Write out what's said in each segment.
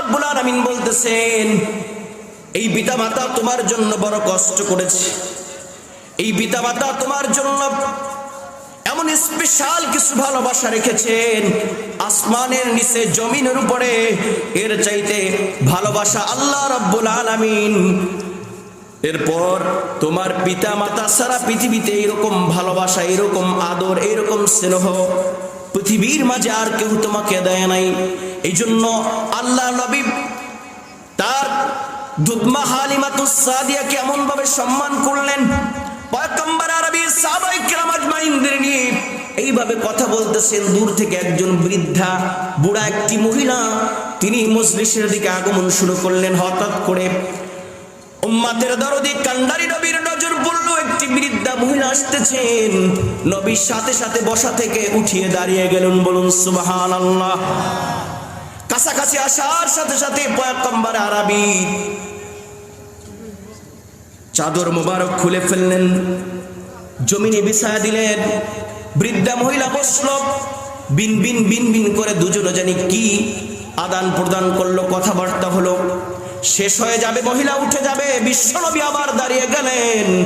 রাব্বুল আলামিন বলতেছেন, এই পিতা তোমার জন্য বড় কষ্ট করেছে। এই পিতা তোমার জন্য এমন স্পেশাল কিছু ভালোবাসা রেখেছেন। আসমানের নিচে, জমিনের উপরে। এর চাইতে ভালোবাসা আল্লাহ রাব্বুল আলামিন। এরপর তোমার পিতা মাতা সারা পৃথিবীতে এরকম ভালোবাসা, এরকম আদর, এরকম স্নেহ পৃথিবীর মাঝে আর কেউ তোমাকে দেয় নাই। এই জন্য আল্লাহ নবী তার দুধমা হালিমাতুস সাদিয়াকে এমন ভাবে সম্মান করলেন, পয়গম্বর আরবি সাহাবাই কিরাম আজমাইনদের নিয়ে এইভাবে কথা বলতেছেন। দূর থেকে একজন বৃদ্ধা, বুড়া একটি মহিলা, তিনি মজলিসের দিকে আগমন শুরু করলেন। হঠাৎ করে উম্মাতের দরদি কান্ডারি নবীর নজর পড়ল, একটি বৃদ্ধা মহিলা আসতেছেন। নবীর সাথে সাথে বসা থেকে উঠিয়ে দাঁড়িয়ে গেলেন, বলুন সুবাহান আল্লাহ কাছাকাছি আসার সাথে সাথে পয়গম্বর আরবি চাদর মোবারক খুলে ফেললেন, জমিনে বিছায়া দিলেন। বৃদ্ধা মহিলা বসল, বিন বিন বিন বিন করে দুজনে জানি কি আদান প্রদান করল, কথাবার্তা হলো শেষ হয়ে যাবে, মহিলা উঠে যাবে। বিশ্বনবী আবার দাঁড়িয়ে গেলেন।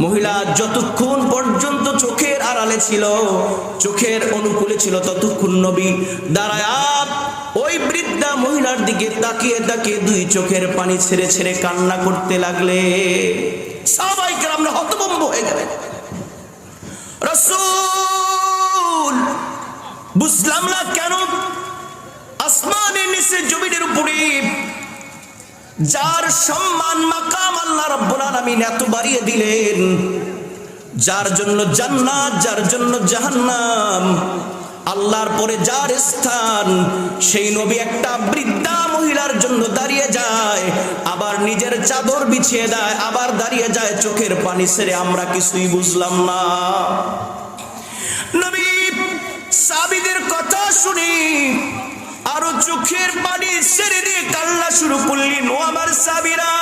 মহিলা যতক্ষণ পর্যন্ত চোখের আড়ালে ছিল, চোখের অনুকূলে ছিল, ততক্ষণ নবী দাঁড়ায় ওই বৃদ্ধা মহিলার দিকে তাকিয়ে তাকিয়ে দুই চোখের পানি ছেড়ে ছেড়ে কান্না করতে লাগলে। সবাই আমরা হতভম্ব হয়ে গেলেন। রসুল, বুঝলাম না কেন? আসমানের নিচে জমিনের উপরে যার সম্মান, মাকাম আল্লাহ রাব্বুল আলামিন এত বাড়িয়ে দিলেন, যার জন্য জান্নাত, যার জন্য জাহান্নাম, আল্লাহর পরে যার স্থান, সেই নবী একটা বৃদ্ধা মহিলার জন্য দাঁড়িয়ে যায়, আবার নিজের চাদর বিছিয়ে দেয়, আবার দাঁড়িয়ে যায়, চোখের পানি ছেড়ে আমরা কিছুই বুঝলাম না। নবী সাবিদের কথা শুনি আরও চোখের পানি ছেড়ে দিয়ে কান্না শুরু করলেন ও আমার সাবিরা।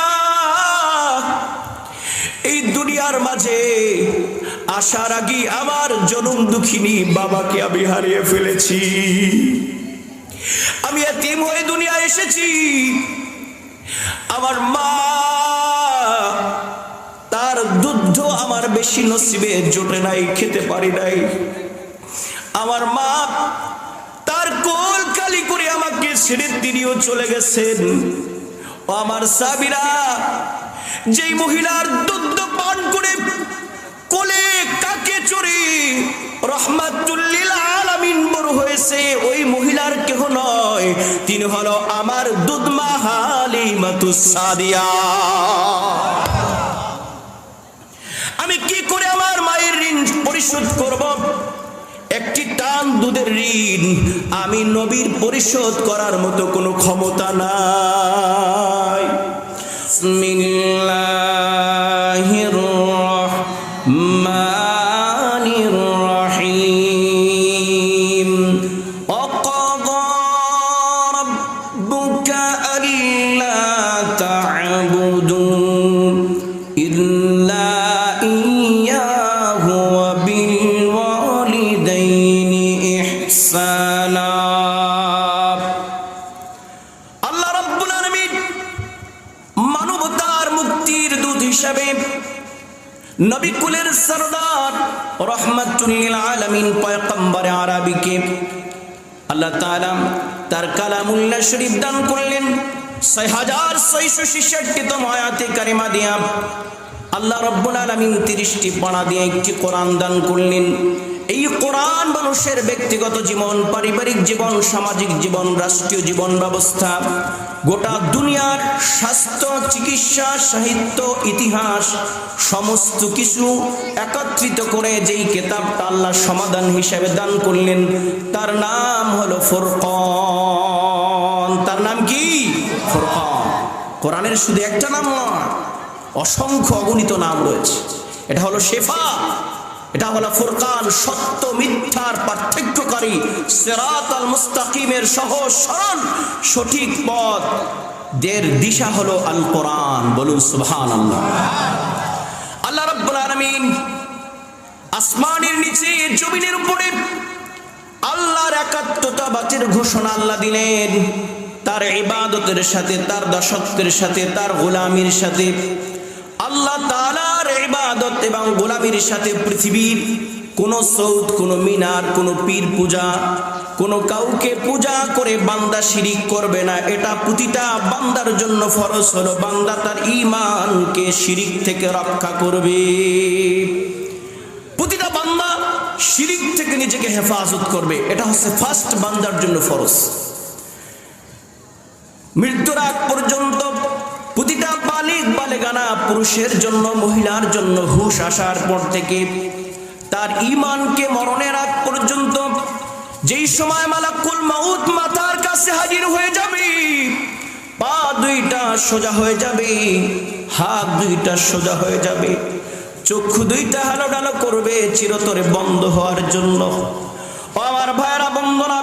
এই দুনিয়ার মাঝে আসার আগে আমার জনম দুঃখিনী বাবাকে আমি হারিয়ে ফেলেছি। আমি এতিম হয়ে দুনিয়া এসেছি। আমার মা, তার দুধ আমার বেশি নসিবে, জোটে নাই, খেতে পারি নাই। আমার মা, তার কোল কালি করে আমাকে ছেড়ে তিনিও চলে গেছেন। আমার সাবিরা যেই মহিলার দুধ পান করে কোলে কাকে চড়ে রহমাতুল্লিল আলামিন বড় হয়েছে, ওই মহিলার কেহ নয়। তিনি হলো আমার দুধমা হালিমাতুস সাদিয়া। আমি কি করে আমার মায়ের ঋণ পরিশোধ করব? একটি টান দুধের ঋণ আমি নবীর পরিশোধ করার মতো কোনো ক্ষমতা নাই। বিসমিল্লাহির হিসাবে সরদার আলমিন পয়কম্বরে আরবিকে আল্লাহ তাআলা তার কালামুল্লাহ শরীফ দান করলেন। ছয় হাজার ছয়শো ছেষট্টিতম আয়াতে কারিমা দিয়া আল্লাহ রব্বুল আলমিন তিরিশটি পাড়া দিয়ে একটি কোরআন দান করলেন। এই কোরআন মানুষের ব্যক্তিগত জীবন, পারিবারিক জীবন, সামাজিক জীবন, রাষ্ট্রীয় জীবন ব্যবস্থা, গোটা দুনিয়ার স্বাস্থ্য, চিকিৎসা, সাহিত্য, ইতিহাস, সমস্ত কিছু একত্রিত করে যেই কেতাবটা আল্লাহ সমাধান হিসেবে দান করলেন, তার নাম হলো ফুরকন। তার নাম কি? ফুরকন। কোরআনের শুধু একটা নাম নয়, অসংখ্য অগণিত নাম রয়েছে। এটা হলো শেফা। এটা হলো ফুরকান, সত্য, মিথ্যার পার্থক্যকারী সেরাত আল মুস্তাকিমের সহজ সরল, সঠিক পথ। দের দিশা হলো আল কোরআন বলুন সুবহান আল্লাহ আল্লাহ রাব্বুল আলামিন আসমানের নিচে, জমিনের উপরে আল্লাহর একাত্মতা বাতের ঘোষণা আল্লাহ দিলেন। তার ইবাদতের সাথে, তার দাসত্বের সাথে, তার গোলামির সাথে আল্লাহ তাআলার ইবাদত এবং গোলামির সাথে পৃথিবীর কোন সৌদ, কোন মিনার, কোন পীর পূজা, কোন কাউকে পূজা করে বান্দা শিরিক করবে না। এটা প্রতিটা বান্দার জন্য ফরজ হলো। বান্দা তার ঈমানকে শিরিক থেকে রক্ষা করবে। প্রতিটা বান্দা শিরিক থেকে নিজেকে হেফাজত করবে। এটা হচ্ছে ফার্স্ট বান্দার জন্য ফরজ। মৃত্যুর আগ পর্যন্ত বালেগানা পুরুষের জন্য, মহিলার জন্য হুশ আসার পর থেকে তার ইমানকে মরণের আগ পর্যন্ত যেই সময় মালাকুল মাউত মাথার কাছে হাজির হয়ে যাবে, পা দুইটা সোজা হয়ে যাবে, হাত দুইটা সোজা হয়ে যাবে, চক্ষু দুইটা হালো ডালো করবে চিরতরে বন্ধ হওয়ার জন্য। আমার ভাইরা বন্ধনা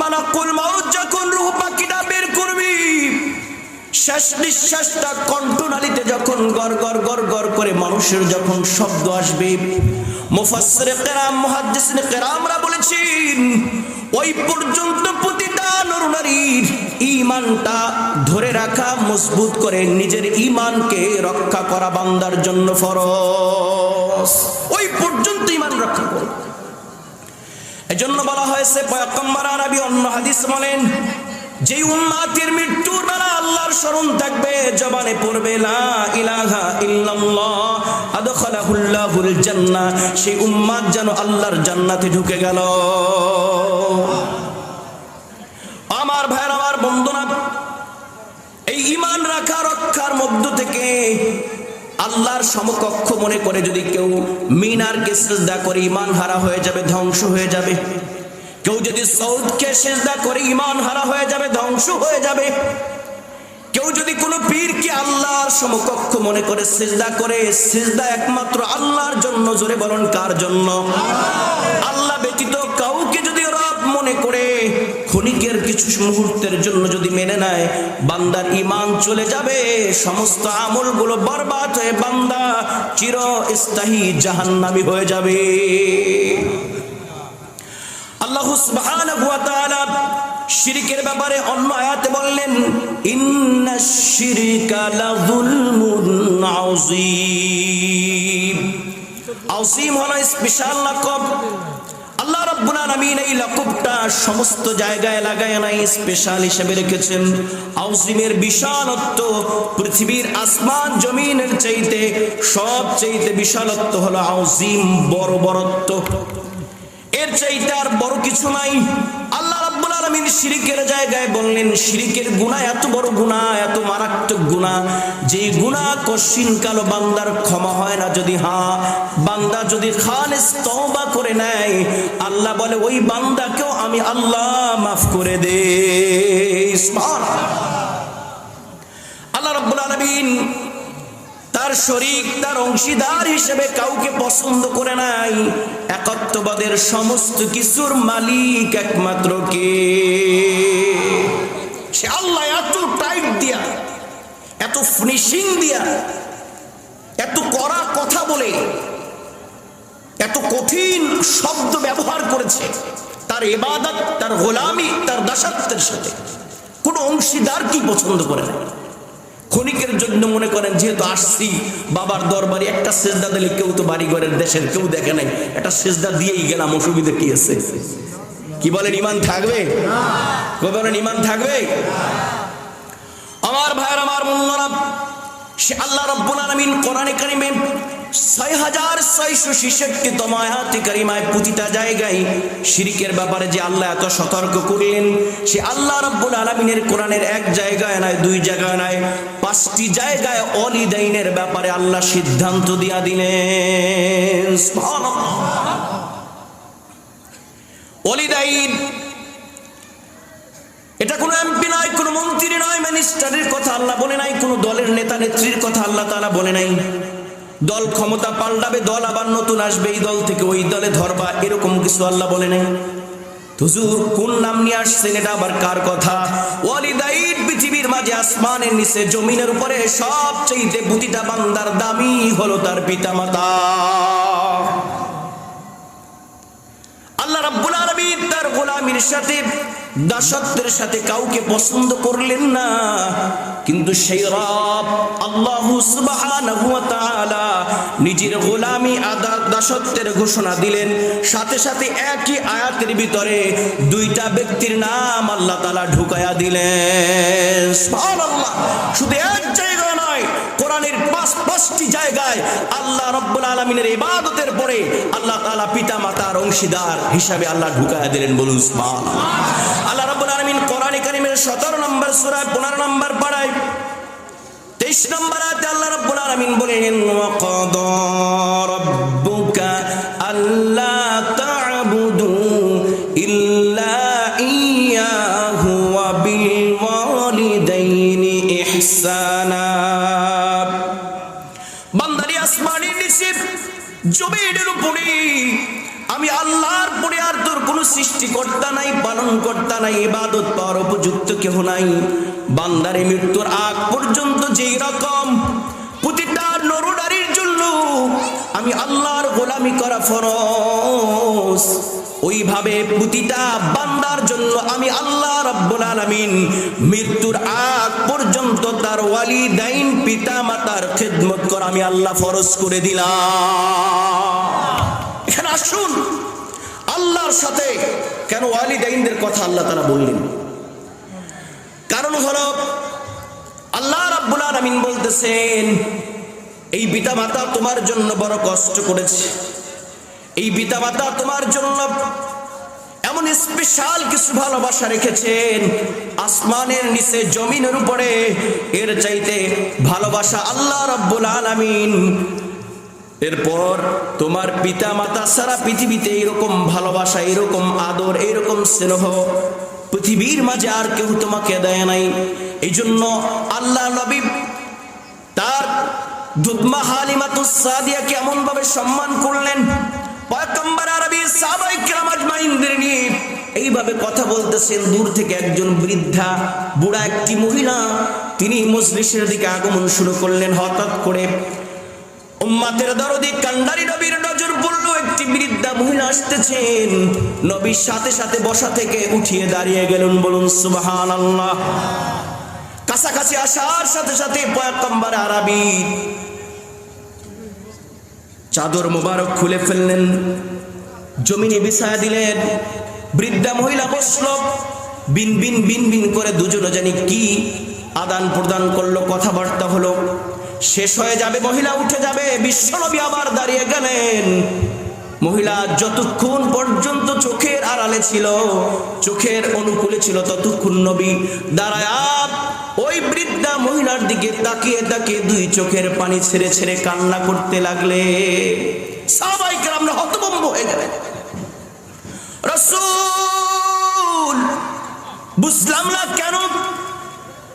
মালাকুল মাউত শেষ নিঃশ্বাসটা কণ্ঠনালীতে যখন গড় গড় গড় গড় করে মানুষের যখন শব্দ আসবে, মুফাসসিরে কেরাম, মুহাদ্দিসিনে কেরামরা বলেছেন, ওই পর্যন্ত প্রতিটা নরনারীর ঈমানটা ধরে রাখা, মজবুত করে নিজের ঈমানকে রক্ষা করা বান্দার জন্য ফরজ। ওই পর্যন্ত ঈমান রক্ষা করবে এজন্য বলা হয়েছে, পয়গম্বর আরবি অন্য হাদিস বলেন যে উম্মাতের মৃত্যুর বেলা আল্লাহর স্মরণ থাকবে, জবানে পড়বে, লা ইলাহা ইল্লাল্লাহ আদখালাহুল্লাহুল জান্নাহ। সেই উম্মাত যেন আল্লাহর জান্নাতে ঢুকে গেল। আমার ভাইয়ের, আমার বন্ধুরা, এই ঈমান রাখা, রক্ষার মধ্য থেকে আল্লাহর সমকক্ষ মনে করে যদি কেউ মিনারকে সেজদা করে ইমান হারা হয়ে যাবে, ধ্বংস হয়ে যাবে। কেউ যদি সৌদকে সেজদা করে ইমান হারা হয়ে যাবে, ধ্বংস হয়ে যাবে। কেউ যদি কোনো পীরকে আল্লাহর সমকক্ষ মনে করে সেজদা করে, সেজদা একমাত্র আল্লাহর জন্য, জোরে বলুন কার জন্য? আল্লাহ ব্যতীত কাউকে যদি রব মনে করে, ক্ষণিকের কিছু মুহূর্তের জন্য যদি মেনে নেয়, বান্দার ইমান চলে যাবে, সমস্ত আমলগুলো বরবাদ হয়ে বান্দা চির স্থায়ী জাহান্নামী হয়ে যাবে। শিরকের ব্যাপারে অন্য আয়াতে বললেন হলো স্পেশাল আল্লাহ এই সমস্ত জায়গায় লাগায় নাই, স্পেশাল হিসেবে রেখেছেন। আউজিমের বিশালত্ব পৃথিবীর আসমান জমিনের চাইতে সব চাইতে বিশালত্ব হলো আউজিম বড় বড়ত্ব। এর চাইতে আর বড় কিছু নাই। আল্লাহ রাব্বুল আলামিন শিরিকের জায়গায় বললেন, শিরিকের গুনাহ এত বড় গুনাহ এত মারাত্মক গুনাহ যে গুনাহ কশিন কালো বান্দার ক্ষমা হয় না যদি হ্যাঁ বান্দা যদি খালিস তওবা করে নেয়, আল্লাহ বলে, ওই বান্দাকেও আমি আল্লাহ মাফ করে দে। আল্লাহ রাব্বুল আলামিন তার শরিক তার অংশীদার হিসেবে কাউকে পছন্দ করে নাই। একত্ববাদের সমস্ত কিছুর মালিক একমাত্র কে? সে আল্লাহ এত টাইট দিয়া, এত ফিনিশিং দিয়া, এত কড়া কথা বলে, এত কঠিন শব্দ ব্যবহার করেছে। তার এবাদত তার গোলামি, তার দাসত্বের সাথে। কোনো অংশীদার কি পছন্দ করে না? ক্ষণিকের জন্য মনে করেন, যেহেতু আসছি, বাবার দরবারে একটা সেজদা দিলে কেউ তো বাড়ি ঘরের দেশের কেউ দেখে নাই। একটা সেজদা দিয়েই গেলাম, অসুবিধা কি আছে? কি বলেন ইমান থাকবে? কবে বলেন ইমান থাকবে? আমার ভাইয়ের, আমার মূল্য সে আল্লাহ রব্বুল আলমিন কোরআনে কারিমে ছয় হাজার ছয়শো ছেষট্টি তম আয়াতে কারিমায় প্রতিটা জায়গায়। শিরিকের ব্যাপারে যে আল্লাহ এত সতর্ক সে কোরআনের এক জায়গায় দুই জায়গায় পাঁচটি জায়গায় অলিদাইনের ব্যাপারে আল্লাহ সিদ্ধান্ত দিয়া দিলেন। এটা কোনো এমপি নয়, কোনো মন্ত্রী নয় মিনিস্টারের কথা আল্লাহ বলে নাই, কোনো দলের নেতা নেত্রীর কথা আল্লাহ তাআলা বলে নাই। দল ক্ষমতা পাল্টাবে, দল আবার নতুন আসবে, এই দল থেকে ওই দলে ধরবা, এরকম কিছু আল্লাহ বলে নাই। আসমানের নিচে, জমিনের উপরে সবচেয়ে বান্দার দামি হলো তার পিতামাতা। আল্লাহ রাব্বুল আলামিন তার সাথে, দাসত্বের সাথে কাউকে পছন্দ করলেন না। কিন্তু সেই রব আল্লাহ নিজের গোলামি আদা, দাসত্বের ঘোষণা দিলেন। সাথে সাথে একই আয়াতের ভিতরে দুইটা ব্যক্তির নাম আল্লাহ তালা ঢুকায়া দিলেন। শুধু পাঁচ পাঁচটি জায়গায় আল্লাহ রব্বুল আলমিনের ইবাদতের পরে আল্লাহ তালা পিতা মাতার অংশীদার হিসাবে আল্লাহ ঢুকায় দিলেন। বলুন আল্লাহ রব্বুল আলমিন কোরআন কারিমের সতেরো নম্বর সুরায় পনেরো নম্বর পাড়ায় তেইশ নম্বর আয়াতে আল্লাহ রব্বুল আলামিন বলেন সৃষ্টিকর্তা নাই পালন কর্তা নাই, ইবাদত পাওয়ার উপযুক্ত কেহ নাই। বান্দারে মৃত্যুর আগ পর্যন্ত যেই রকম প্রতিটা নরনারীর জন্য আমি আল্লাহর গোলামি করা ফরজ। ওইভাবে প্রতিটা বান্দার জন্য আমি আল্লাহ রাব্বুল আলামিন মৃত্যুর আগ পর্যন্ত তার ওয়ালিদাইন পিতা মাতার খেদমত করা আমি আল্লাহ ফরজ করে দিলাম। এখানে আসুন। আল্লাহর সাথে কেন ওয়ালিদাইনদের কথা আল্লাহ তারা বললেন? কারণ হলো, আল্লাহ রাব্বুল আলামিন বলতেছেন, এই পিতা মাতা তোমার জন্য বড় কষ্ট করেছে। এই পিতা মাতা তোমার জন্য এমন স্পেশাল কিছু ভালোবাসা রেখেছেন। আসমানের নিচে জমিনের উপরে এর চাইতে ভালোবাসা আল্লাহ রব্বুল আলামিন এরপর তোমার পিতা মাতা সারা পৃথিবীতে এরকম ভালোবাসা, এরকম আদর, এরকম স্নেহ, পৃথিবীর মাঝে আর কেউ তোমাকে দেয় নাই। এই জন্য আল্লাহ নবী তার দুধমা হালিমাতুস সাদিয়াকে এমন ভাবে সম্মান করলেন। পয়গম্বর আরবি সাহাবায়ে কিরাম আজমাইনদের নিয়ে এইভাবে কথা বলতেছেন। দূর থেকে একজন বৃদ্ধা, বুড়া একটি মহিলা, তিনি মজলিসের দিকে আগমন শুরু করলেন। হঠাৎ করে উম্মাতের দরদি কান্ডারি নবীর নজর পড়ল, একটি বৃদ্ধা মহিলা আসতেছেন। নবীর সাথে সাথে বসা থেকে উঠিয়ে দাঁড়িয়ে গেলেন, বলুন, সুবহানাল্লাহ। কাছাকাছি আসার সাথে সাথে পয়গম্বর আরবি চাদর মোবারক খুলে ফেললেন, জমিনে বিছায়া দিলেন। বৃদ্ধা মহিলা বসল, বিন বিন বিন বিন করে দুজনে জানি কি আদান প্রদান করল, কথাবার্তা হলো শেষ হয়ে যাবে, মহিলা উঠে যাবে। বিশ্বনবী আবার দাঁড়িয়ে গেলেন। মহিলা যতক্ষণ পর্যন্ত চোখের আড়ালে ছিল, চোখের অনুকূলে ছিল, ততক্ষণ নবী দাঁড়ায় ওই বৃদ্ধা মহিলার দিকে তাকিয়ে তাকিয়ে দুই চোখের পানি ছেড়ে ছেড়ে কান্না করতে লাগলে। সবাই আমরা হতভম্ব হয়ে গেলেন। রসুল, বুঝলাম না কেন?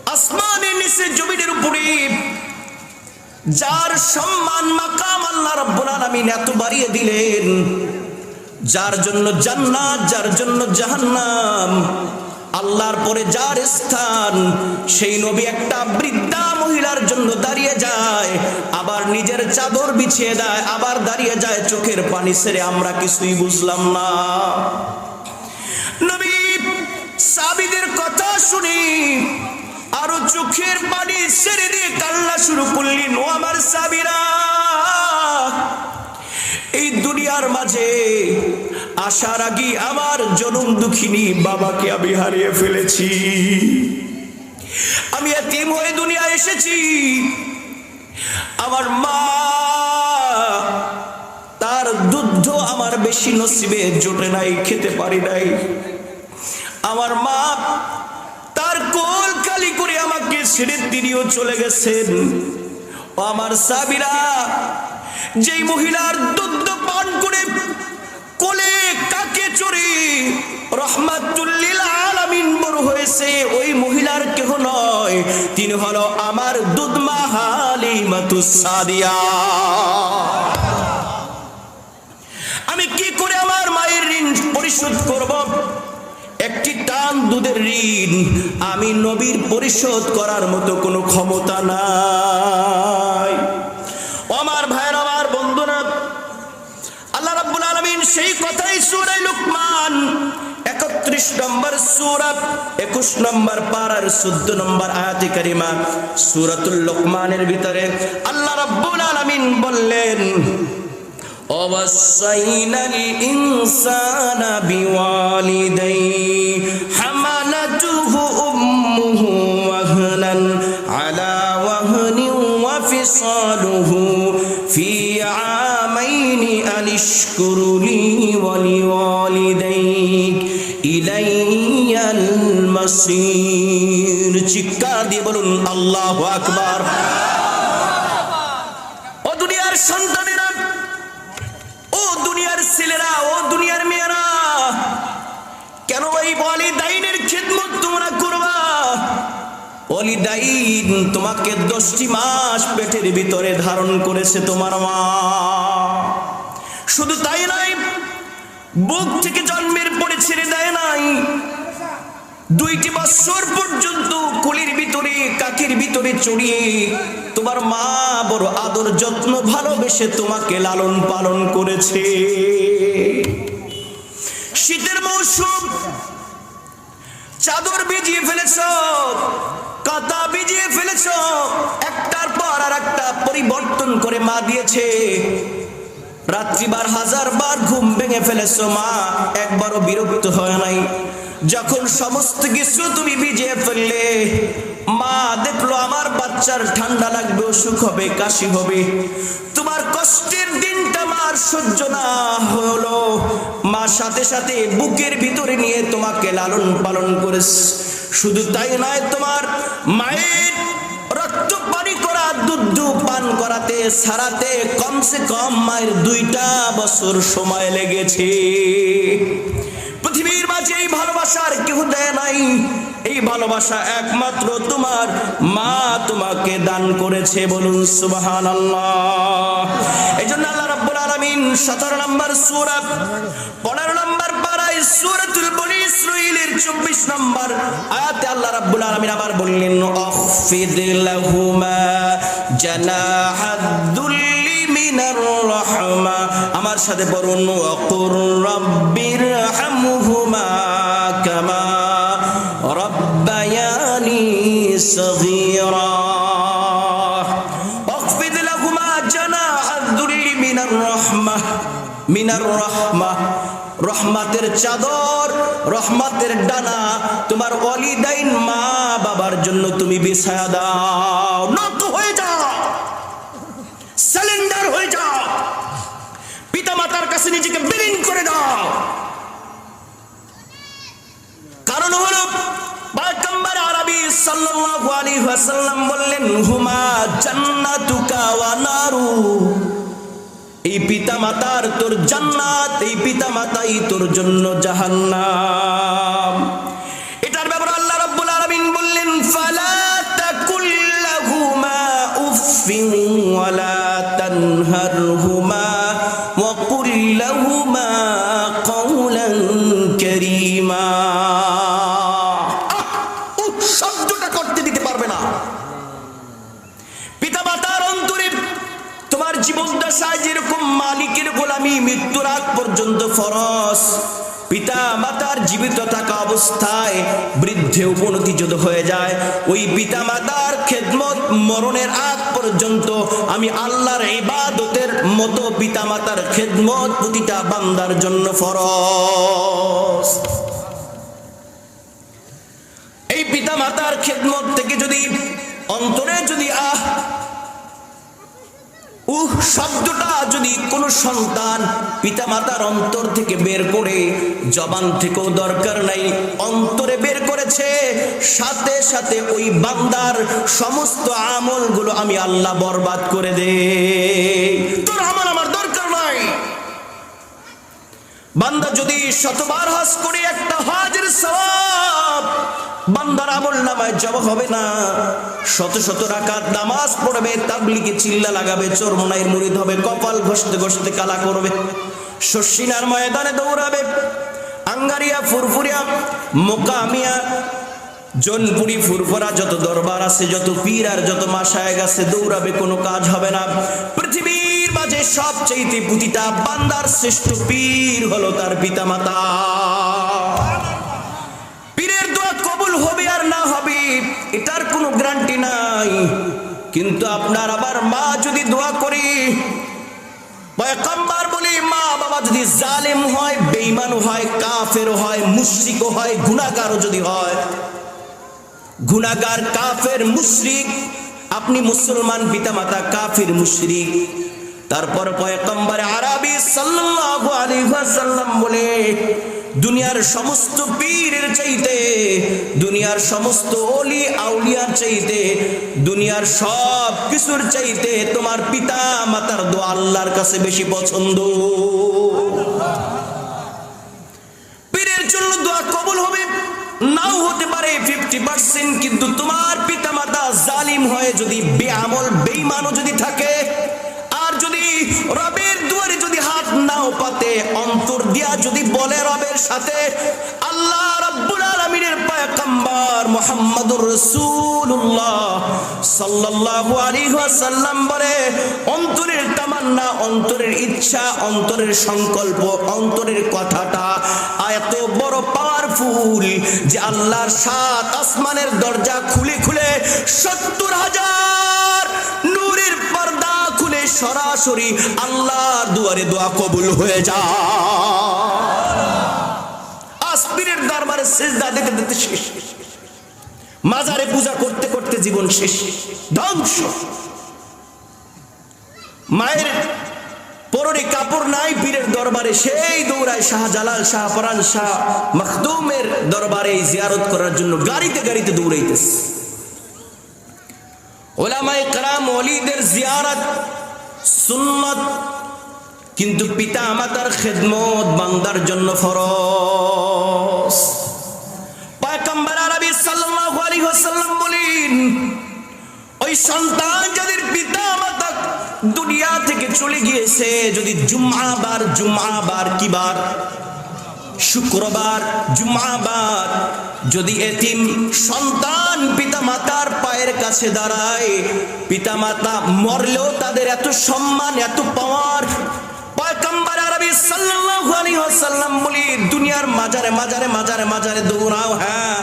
আসমানের নিচে জমিনের উপরে যার সম্মান মাকাম আল্লাহ রাব্বুল আলামিন এত বাড়িয়ে দিলেন, যার জন্য জান্নাত, যার জন্য জাহান্নাম, আল্লাহর পরে যার স্থান, সেই নবী একটা বৃদ্ধা মহিলার জন্য দাঁড়িয়ে যায়, আবার নিজের চাদর বিছিয়ে দেয়, আবার দাঁড়িয়ে যায়, চোখের পানি ছেড়ে আমরা কিছুই বুঝলাম না। নবী সাবিদের কথা শুনি আরও চোখের পানি ছেড়ে দিয়ে কান্না শুরু করলেন ও আমার সাবিরা। এই দুনিয়ার মাঝে আসার আগে আমার জনম দুঃখিনী বাবাকে আমি হারিয়ে ফেলেছি। আমি এতিম হয়ে দুনিয়া এসেছি। আমার মা, তার দুধ আমার বেশি নসিবে, জোটে নাই, খেতে পারি নাই। আমার মা, তার করে ছেড়ে তিনিও চলে গেছেন। আমার সাবিরা যেই মহিলার দুধ পান করে কোলে কাকে চড়ে রহমাতুল্লিল আলামিন বড় হয়েছে, ওই মহিলার কেহ নয়। তিনি হলো আমার দুধমা হালিমাতুস সাদিয়া। আমি কি করে আমার মায়ের ঋণ পরিশোধ করব? একটি টান দুধের ঋণ আমি নবীর পরিশোধ করার মতো কোনো ক্ষমতা নাই। আমার ভাইয়ের, আমার বন্ধুরা, আল্লাহ রাব্বুল আলামিন সেই কথাই সূরা লুকমান, একত্রিশ নম্বর সুরাত একুশ নম্বর পাড়ার চোদ্দ নম্বর আয়াতি কারিমা, সুরাতুল লোকমানের ভিতরে আল্লাহ রাব্বুল আলামিন বললেন ووصينا الإنسان بوالديه حملته أمه وهنا على وهن وفصاله في عامين أن اشكر لي ولوالديك إلي المصير চিৎকার দিয়ে বলুন আল্লাহু আকবার ও দুনিয়ার সন্তানেরা অলি দাইন তোমাকে দশটি মাস পেটের ভিতরে ধারণ করেছে তোমার মা। শুধু তাই নয়, বুক থেকে জন্মের পরে ছেড়ে দেয় নাই। দুইটি বছর পর্যন্ত কুলির ভিতরে, কাকির ভিতরে চড়িয়ে তোমার মা বড় আদর, যত্ন, ভালোবেসে তোমাকে লালন পালন করেছে। শীতের মৌসুম, চাদর ভিজিয়ে ফেলেছ কাতা ভিজিয়ে ফেলেছ। একটার পর আর একটা পরিবর্তন করে মা দিয়েছে। রাত্রিবার হাজার বার ঘুম ভেঙে ফেলেছ মা। একবারও বিরক্ত হয় নাই। যখন সমস্ত কিছু তুমি ভিজিয়ে ফেললে, মা, দেখল আমার বাচ্চার ঠান্ডা লাগবে, অসুখ হবে, কাশি হবে। তোমার কষ্টের দিনটা মার সহ্য না হলো। মা, সাথে সাথে বুকের ভিতরে নিয়ে তোমাকে লালন পালন করেছে। শুধু তাই নয়, তোমার মায়ের রক্ত পানি করা, দুধ পান করাতে, সারাতে কমসে কম মায়ের দুইটা বছর সময় লেগেছে। পৃথিবীর মাঝে এই ভালোবাসার কেউ দেয় নাই। এই ভালোবাসা একমাত্র তোমার মা তোমাকে দান করেছে বলুন সুবাহান এই জন্য আল্লাহ রাব্বুল আলামিন সতেরো নম্বর সূরা, পনেরো নম্বর পাড়ায় সূরাতুল বনি ইসরাঈলের চব্বিশ নম্বর আয়াতে আল্লাহ রাব্বুল আলামিন আবার বললেন অখফিদ লাহুমা জানাহাদ্দুল্লি মিনার আমার সাথে পড়ুন ওয়াকুর রব্বির কামা রব্বায়ানি সগীরা। মা বাবার জন্য তুমি বিছায়া দাও। নিজেকে বিলীন করে দাও। কারণ হলো এটার ব্যাপারে আল্লাহ বললেন ফালা তাকুল লাহুমা উফিন মৃত্যুর আগ পর্যন্ত ফরস পিতা, মাতার জীবিত থাকা অবস্থায় বৃদ্ধে উপনতি যদি হয়ে যায়। ওই পিতা, মাতার খেদমত মরণের আগ পর্যন্ত আমি আল্লাহর ইবাদতের মতো পিতা, মাতার খেদমত প্রতিটা বান্দার জন্য ফরস এই পিতা, মাতার খেদমত থেকে যদি অন্তরে যদি, আহ উহ শব্দটা যদি কোনো সন্তান পিতা মাতার অন্তর থেকে বের করে, জবান থেকেও দরকার নাই, অন্তরে বের করেছে, সাথে সাথে ওই বান্দার সমস্ত আমলগুলো আমি আল্লাহ বরবাদ করে দে। তোর আমল আমার দরকার নাই। বান্দা যদি শতবার হজ করে একটা হজের সওয়াব বান্দার আমল নামায় জব হবে না। শত শত রাকাত নামাজ পড়বে, তাবলিগে চিল্লা লাগাবে চরমনাইয়ের মুরিদ হবে, কপাল ঘষতে ঘষতে কালা করবে। শস্যিনার ময়দানে দৌড়াবে। আঙ্গারিয়া, ফুরফুরিয়া, মোকামিয়া, জনপুরি, ফুরফুরা, যত দরবার আছে, যত পীর আর যত মাসায় গেছে দৌড়াবে, কোনো কাজ হবে না। পৃথিবীর মাঝে সবচেয়ে পুতিটা বান্দার শ্রেষ্ঠ পীর হলো তার পিতা মাতা এটার কোনো গ্যারান্টি নাই। কিন্তু আপনার আবার মা যদি দোয়া করি, পয়গম্বর বলি, মা বাবা যদি জালেম হয়, বেঈমান হয়, কাফের হয়, মুশরিক হয়, গুনাহগারও যদি হয়, গুনাহগার, কাফের, মুশরিক, আপনি মুসলমান, পিতামাতা, কাফির, মুশরিক। তারপর পয়গম্বর আরবি সাল্লাল্লাহু আলাইহি ওয়াসাল্লাম বলে দুনিয়ার সমস্ত পীরের চাইতে, দুনিয়ার সমস্ত অলি আউলিয়ার চাইতে, দুনিয়ার সব কিছুর চাইতে তোমার পিতা মাতার দোয়া আল্লাহর কাছে বেশি পছন্দ। পীরের জন্য দোয়া হবে, নাও হতে পারে ফিফটি পার্সেন্ট কিন্তু তোমার পিতা মাতা জালিম হয়ে যদি বেআমল বেইমানও যদি থাকে, আর যদি রবের হাত পাতে অন্তর দিয়া যদি বলে রবের সাথে, আল্লাহ রব্বুল আলামিনের পয়গম্বর মুহাম্মদুর রাসূলুল্লাহ সাল্লাল্লাহু আলাইহি ওয়াসাল্লাম বলে, অন্তরের তামান্না, অন্তরের ইচ্ছা, অন্তরের সংকল্প, অন্তরের কথাটা এত বড় পাওয়ারফুল যে আল্লাহর সাত আসমানের দরজা খুলে খুলে সত্তর হাজার সরাসরি আল্লাহর দুয়ারে দোয়া কবুল হয়ে যায় আসপিরের দরবারে সেজদা দিতে দিতে শেষ। মাজারে পূজা করতে করতে জীবন শেষ। ধ্বংস। মায়ের পরনে কাপড় নাই, পীরের দরবারে সেই দৌড়ায় শাহজালাল শাহ, পরান শাহ, মখদুমের দরবারে জিয়ারত করার জন্য গাড়িতে গাড়িতে দৌড়াইতেছে। ওলামায়ে কারাম, ওলিদের জিয়ারত সুন্নত। কিন্তু পিতা মাতার খেদমত বান্দার জন্য ফরস পয়গম্বর আরবি সাল্লাল্লাহু আলাইহি ওয়াসাল্লাম বলেন, ওই সন্তান পিতা দুনিয়া থেকে চলে গিয়েছে, যদি জুম্মাবার জুম্মাবার কি বার? শুক্রবার জুম্মাবার যদি এতিম সন্তান পিতা মাতার পায়ের কাছে দাঁড়ায় পিতা মাতা মরলেও তাদের এত সম্মান, এত পাওয়ার দুনিয়ার দৌড়াও হ্যাঁ।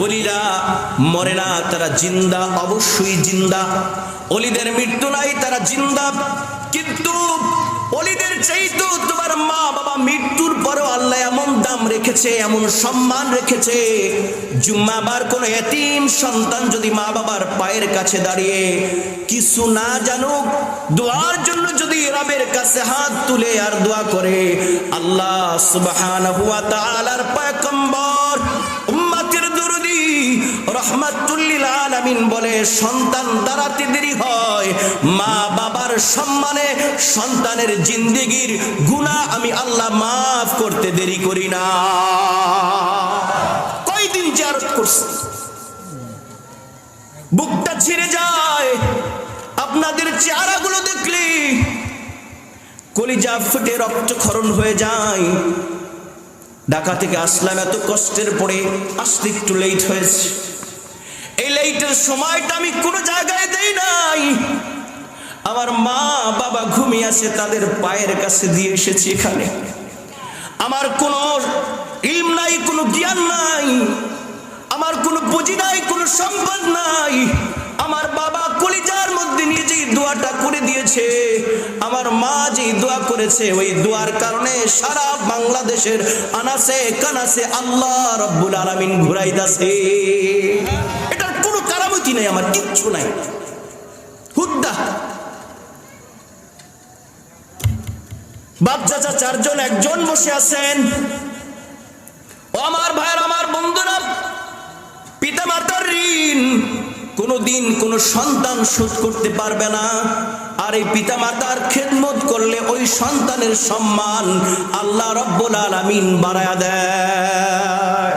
ওলিরা মরে না, তারা জিন্দা, অবশ্যই জিন্দা। অলিদের মৃত্যু নাই, তারা জিন্দা। অলিদের চাইতেও তোমার মা বাবা মৃত্যুর পরেও আল্লাহ এমন দাম রেখেছে, এমন সম্মান রেখেছে। জুম্মাবার কোন এতিম সন্তান যদি মা বাবার পায়ের কাছে দাঁড়িয়ে কিছু না জানুক, দোয়ার জন্য যদি রবের কাছে হাত তুলে আর দোয়া করে, আল্লাহ সুবহানাহু ওয়া রহমাতুল্লিল আলামিন বলে, সন্তান দাঁড়াতে দেরি হয়। মা বাবার সম্মানে সন্তানের জিন্দেগির গুনাহ আমি আল্লাহ মাফ করতে দেরি করি না। কয়দিন জিয়ারত করছি? বুকটা ছিঁড়ে যায়। আপনাদের চেহারাগুলো দেখলে কলিজা ফেটে রক্তক্ষরণ হয়ে যায়। ঢাকা থেকে আসলাম, এত কষ্টের পরে আসতে একটু লেট হয়েছে। এই লেটের সময়টা আমি কোনো জায়গায় দেই নাই। আমার মা, বাবা ঘুমিয়ে আছে, তাদের পায়ের কাছে দিয়ে এসেছি এখানে। আমার কোনো ইলম নাই, কোনো জ্ঞান নাই। আমার কোনো পুঁজি নাই, কোনো সম্পদ নাই। আমার বাবা কলিজার মধ্যে নিয়ে যে দোয়াটা করে দিয়েছে। আমার মা যে দোয়া করেছে, ওই দোয়ার কারণে সারা বাংলাদেশের আনাসে কানাসে আল্লাহ রব্বুল আলামিন ঘুরাইতাছে। নাই, আমার কিচ্ছু নাই। হুদ্দা। বাপ চাচা চারজন, একজন বসে আছেন। আমার ভাইয়ের, আমার বন্ধুরা পিতা মাতার ঋণ। কোনোদিন কোনো সন্তান শোধ করতে পারবে না। আর এই পিতা মাতার খেদমত করলে ওই সন্তানের সম্মান আল্লাহ রব্বুল আলামিন বাড়ায়া দেয়।